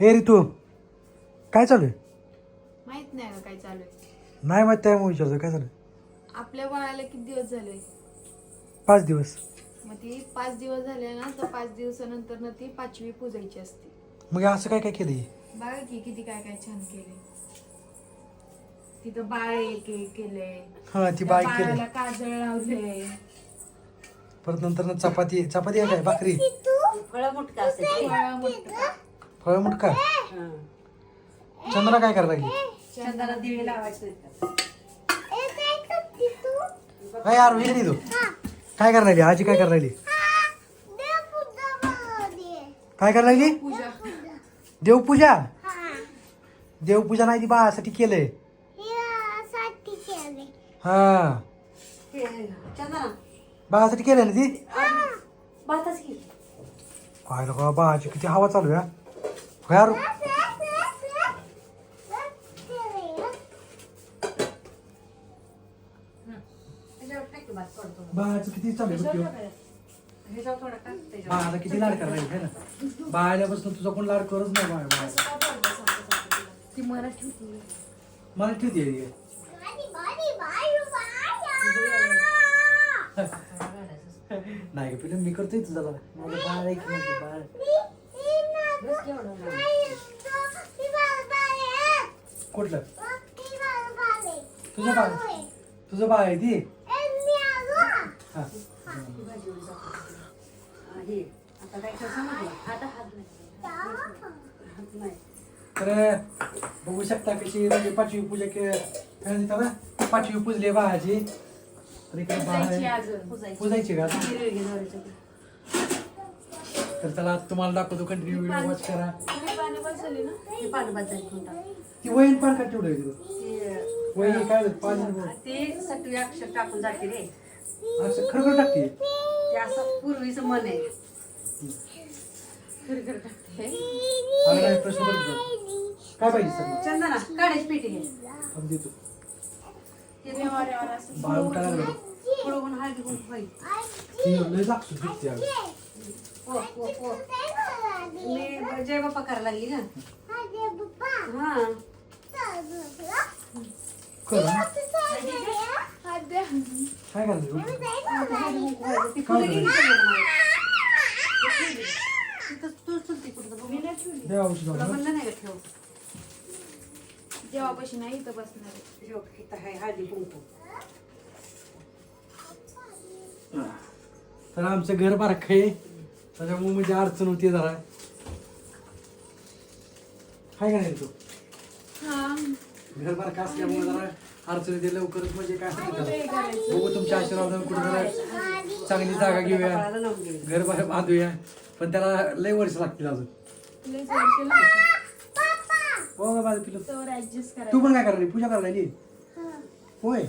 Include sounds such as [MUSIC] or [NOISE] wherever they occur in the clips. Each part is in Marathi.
हे रितू काय चालू आहे? माहीत नाही काय चालू आहे. नाही माहीत त्यामुळे विचारतो काय चालू आहे आपल्या बाळाला किती दिवस झाले? पाच दिवस. मग ती पाच दिवस झाले ना तर पाच दिवसानंतर ना ती पाचवी पूजायची असते. मग असं काय काय केलं? बघा की किती काय काय छान केले तिथं बाळ एक एक केले हा ती त्या बाळाला केली काजळ लावले परत नंतर ना चपाती चपाती आहे काय भाकरी फळं असते. ते. फळं मोठं. फळ मुटका हं. चंद्रा काय करायला लागली दिवे लावायचे काय यार विचारी तू. काय करायला लागली आजी काय करायला लागली काय करायला लागली पूजा देवपूजा? देवपूजा नाही ती बाळासाठी केलंय. हा. बाळासाठी केलंय ना ती भाताच की बाळाची किती हवा चालू आहे हा? यार बाळाचं किती चालू आहे बाळाला किती लाड करायला आहे ना? बाळाल्यापासून तुझा कोण लाड करत नाही बाळ बाळ. ती मराठी होती मला किती आहे हे? नाही फिल्म पिलं मी करतोय तुझा माझं बाळ आहे की बाळ कुठलं? तुझं बाळ तुझं बाळ आहे ती? हा ती भाजीवर जाते. हा, हे आता काय कर समजलं आता हात नाही. हात नाही तर बघू शकता कशी म्हणजे पाचवी पूजा के पाचवी पूजली बाळाची. तर इकडे बाळ. पूजायची का आता? हिरवे घे दोऱ्याचं ते. तर चला आज तुम्हाला दाखवतो कंटिन्यू व्हिडिओ वॉच करा. पाणी ते वहीन पान का तेवढं तिथं? वही काय होतं? पाणी ते सगळी अक्षर टाकून जाते रे. असं खरं खरं टाकते? ते असं पूर्वीचं मन आहे. खरखर टाकते. अगं नाही, प्रश्न पडतो काय पाहिजे सर? चंदना काढायची पेटी घे. थांब देतो. ते देवा देवाला असं बाळ उठायला लागलं. पुढं हळदी कुंकू पाहिजे ती लय लागतो दिसते अगं. हो हो हो. मी जय बाप्पा करायला लागली ना हा हा. काय. म्हणलं नाही का ठेव? देवापाशी नाही इथं बसणार. ठेव, इथं आहे हळदी कुंकू. तर आमचं घर बारखं आहे. त्याच्यामुळे म्हणजे अडचण होती जरा. काय का नाही तू? हा. घर बारखं असल्यामुळे जरा अडचण येते लवकरच म्हणजे काय सांगितलं बघू तुमच्या आशीर्वादाने कुठे जरा चांगली जागा घेऊया. घर बाहेर बांधूया. पण त्याला लय वर्ष लागतील अजून. हो का माझं पिलं तोवर ऍडजस्ट तू पण काय करायला पूजा करायला? होय?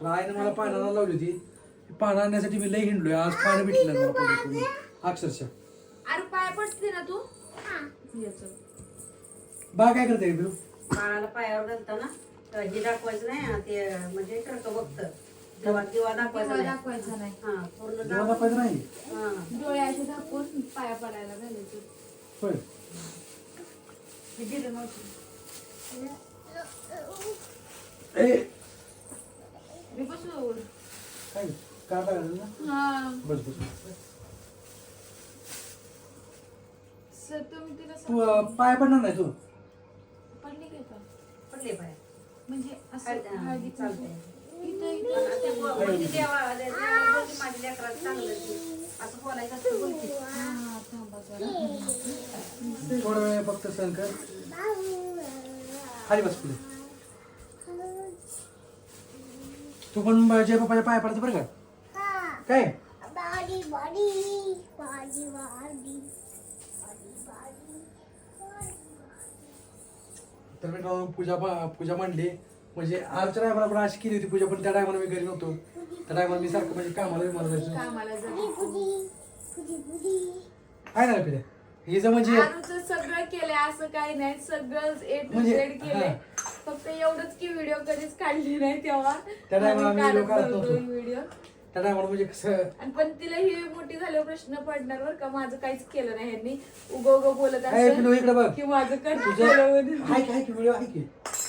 पण आईने मला पानाला लावली होती. पानं आणण्यासाठी मी लय हिंडलोय. आज पानं भेटलं मला. अक्षरशः. अरे पाय पडते ना तू? याचं. बा काय करते तू? बाळाला पायावर घालता ना तर हे दाखवायचं नाही हा, ते म्हणजे करतो बघत. तेव्हा दिवा दाखवायचा तेव्हा नाही. दाखवायचा नाही. हा पूर्ण देवा दाखव दाखवायचं नाही? हा. डोळे असे दाखवून पाया पडायला घालायचे. होय. हे दिलं नव्हतं ए. मी बसू काय? काय करायचं ना. हा. बस बस सर तुम्ही तिला तू अं, पाय पडणार नाही तू. पडली काय पडले पाय. म्हणजे असं हळदी- चालतंय. इथं इथं पण ते बो- देवा देवाला माझ्या लेकराला चांगलं असं बोलायचं असतं बोलते. हा थांबा जरा. थोडा वेळ फक्त सहन कर. खाली बस पुढे. तू पण जय बापाच्या पाय पडायचं बरं का? काय? Body, body, body, body, body, body. तर मी पूजा पूजा मांडली. म्हणजे आजच्या टायमाला पण अशी केली होती पूजा पण त्या टायमाला मी घरी नव्हतो. त्या टायमाला मी सारखं म्हणजे कामाला विमाला जायचो. काय झालं पिल्या? हिचं म्हणजे आरूचं सगळं केलंय असं काही नाही. सगळं ए टू म्हणजे, झेड केलंय फक्त एवढंच की व्हिडिओ कधीच काढली नाही तेव्हा. त्या time ला आम्ही video काढत नव्हतो. व्हिडिओ त्या टायमाला म्हणजे कसं? आणि पण तिला ही मोठी झाल्यावर प्रश्न पडणार बरं का? माझं काहीच केलं नाही ह्यांनी उगं उगं बोलत ए, पिलू, इकडे बघ. असेल की माझं कर तुझं हाय की हाय की व्हिडिओ आहे की?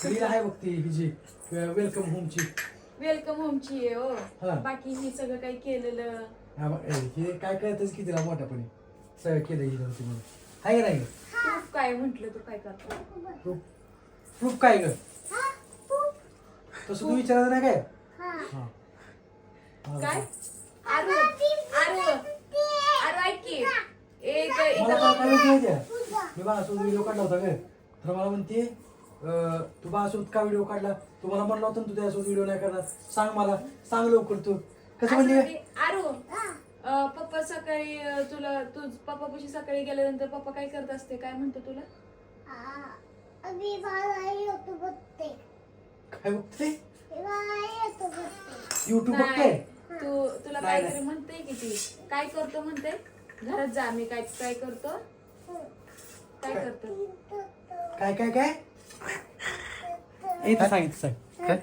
रील आहे बघ ती हिची. वेलकम होमची. वेलकम होमची आहे हा. हो. बाकी मी सगळं काही केलेलं. हा बघ, ए, हे काय कळतच की तिला मोठ्यापणे. सगळं केलं म्हणून हाय का नाही प्रूफ काय म्हंटल तू काय करतो? प्रूफ प्रूफ काय ग? हा तसं तू विचारायचं नाही काय? हा. हा. काय? आरू. आरू. आरू ऐक की. एक मला इथं काय काय माहिती माहिती आहे? मी बाळासोबत व्हिडिओ काढला होता काय तर मला म्हणते अं, तू बाळासोबत का व्हिडिओ काढला? तू मला म्हणला होता ना तू त्यासोबत व्हिडिओ नाही करणार. सांग मला. सांग लवकर तू. कसं म्हणली? म्हणते, आरू. अं, पप्पा सकाळी अं, तुला तू पप्पापाशी सकाळी गेल्यानंतर पप्पा काय करत असते? काय म्हणतो तुला? बघते. काय बघते? युट्यूब बघते तू तुला काहीतरी म्हणते की ती? काय करतो म्हणते? घरात जा मी काय काय करतो? काय करतो? काय काय काय? इथं सांग काय?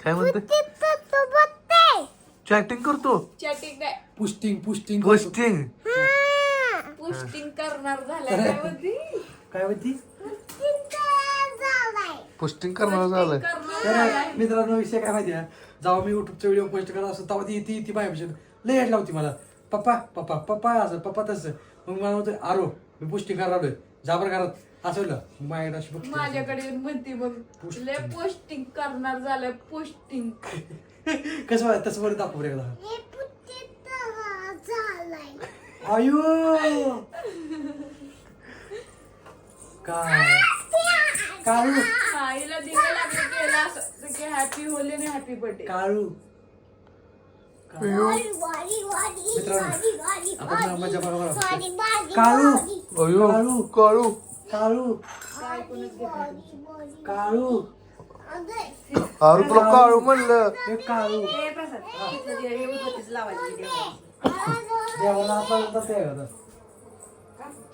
काय म्हणते? तो बघते चॅटिंग करतो. चॅटिंग काय? पुस्टिंग पुस्टिंग पोस्टिंग पोस्टिंग करणार झालाय. काय म्हणती? काय म्हणती? पोस्टिंग करणार झालंय. करणार तर मित्रांनो विषय काय माहिती आहे? जेव्हा मी युट्यूबचा व्हिडिओ पोस्ट करत असतो तेव्हा ती ती ती म्हणजे लय हेड लावती मला. पप्पा पप्पा पप्पा असं पप्पा तसं. मग मला होतं आरो मी पुष्टी करावलोय जाबर घरात. असं म्हणलं. माझ्याकडे अशी बघते. माझ्याकडे येऊन म्हणती मग लय पोस्टिंग करणार झालंय पोस्टिंग [LAUGHS] कसं वाटतं तसं बरं दाखव. हे झालाय. आयो! काय? काळू आईला दिवे लागले. केला असं की हॅपी होली आणि हॅपी बर्थडे काळू. काळू. काळू. अयो. काळू. काळू. काळू. अरे तुला काळू. म्हणलं. हे काळू. ए प्रसाद तिथलं जे हे उदबत्तीच लावायची देवाला. देवाला.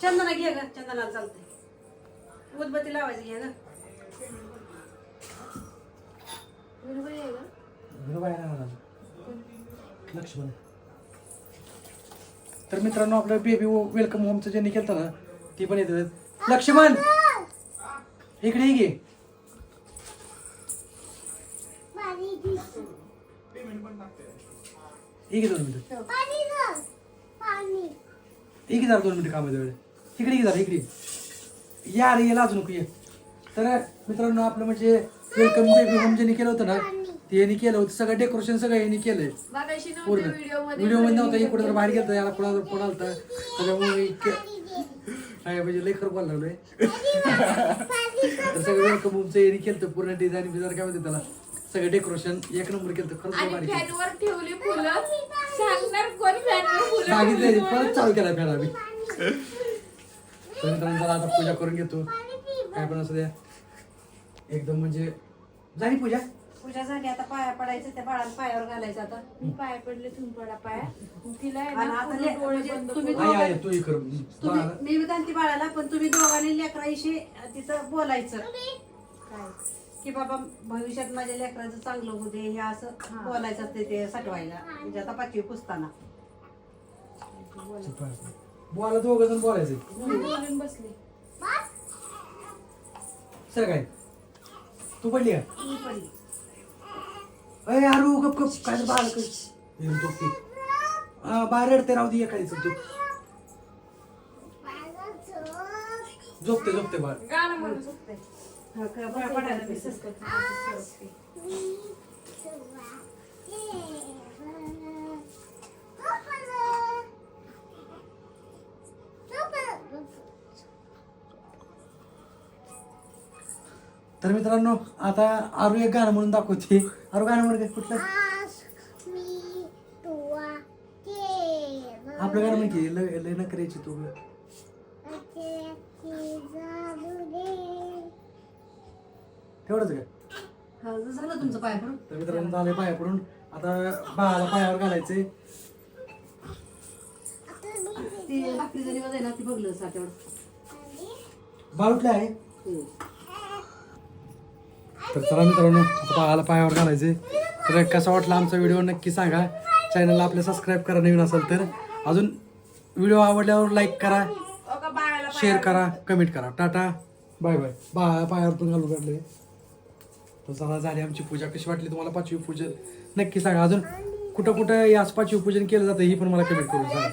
चंदना घे ग चंदनाला चालतंय. उदबत्ती लावायची घे ग लक्ष्मण तर मित्रांनो आपलं बेबी वेलकम होमचं ज्यांनी केलं ना ती पण येतात लक्ष्मण! इकडे ये घे घे दोन मिनिट. एक घे दोन मिनिटं कामाच्या वेळ इकडे ये जरा इकडे या. रे याला अजून नको ये. तर मित्रांनो आपलं म्हणजे वेलकम बेबी होम ज्यांनी केलं होतं ना ते यांनी केलं होतं. सगळं डेकोरेशन सगळं यांनी केलंय. मगाशी नव्हतं पूर्ण. व्हिडिओमध्ये व्हिडिओमध्ये नव्हता इकडे तर बाहेर गेलता. याला कोणाला फोन आलता त्याच्यामुळे इतके- काय म्हणजे लय खरं बोलायला लागलोय. तर सगळं वेलकम होमचं यांनी केलं पूर्ण डिझाईन बिझाईन काय म्हणते त्याला? सगळं डेकोरेशन एक नंबर केलं खरंच लय आणि भारी फॅनवर ठेवली फुलं. सांगणार कोण फॅनवर फुलं सांगितलं परत चालू केला फॅन आम्ही. तर मित्रांनो चला आता पूजा करून घेतो. काय पण असू द्या. एकदम म्हणजे झाली पूजा. पूजा झाली आता पाया पडायचं त्या बाळाला पायावर घालायचं आता. मी पाय पडले तुम्ही पडा पाया. तिला आहे आणि ना आता पूर्ण ले- डोळे म्हणजे बंद तुम्ही करून- आई आहे तू कर तुम्ही मी घालते बाळाला पण तुम्ही दोघांनी लेकराईशी तिथं बोलायचं. काय? की बाबा भविष्यात माझ्या लेकराचं चांगलं होऊ दे हे असं बोलायचं असते ते सटवायला. म्हणजे आता पाचवी पुसताना. बोला दोघ जण बोलायचं. बोलून बसले. सर काय? तू पडली का? मी पडली. अरे अरू गप गप. काय झोपते बाहेर रडते राहू दे काय तू. झोपते झोपते बाळ. गाणं म्हणू शकते तर मित्रांनो आता आरू एक गाणं म्हणून दाखवते. आरू गाणं म्हणून काय? कुठलं. आपलं गाणं म्हणजे लय लय न करायची तू अखेरची जादू दे. तेवढंच का हा, झालं तुमचं पाय पडून. तर मित्रांनो झाले पाया पडून. आता बाळाला पायावर घालायचे आता मी ती आपली जरी ना ती बघलं सा तेवढं बाळ उठले आहे? हो. तर चला मित्रांनो आता पायावर घालायचे. तर कसा वाटला आमचा व्हिडिओ नक्की सांगा. चॅनलला आपल्या सबस्क्राईब करा नवीन असेल तर. अजून व्हिडिओ आवडल्यावर लाईक करा शेअर करा कमेंट करा. टाटा. बाय बाय बा पायावर पण घालू काढले. तर चला झाली आमची पूजा. कशी वाटली तुम्हाला पाचवी पूजन? नक्की सांगा. अजून कुठं कुठं याच पाचवी पूजन केलं जातं ही पण मला कमेंट करून सांगा.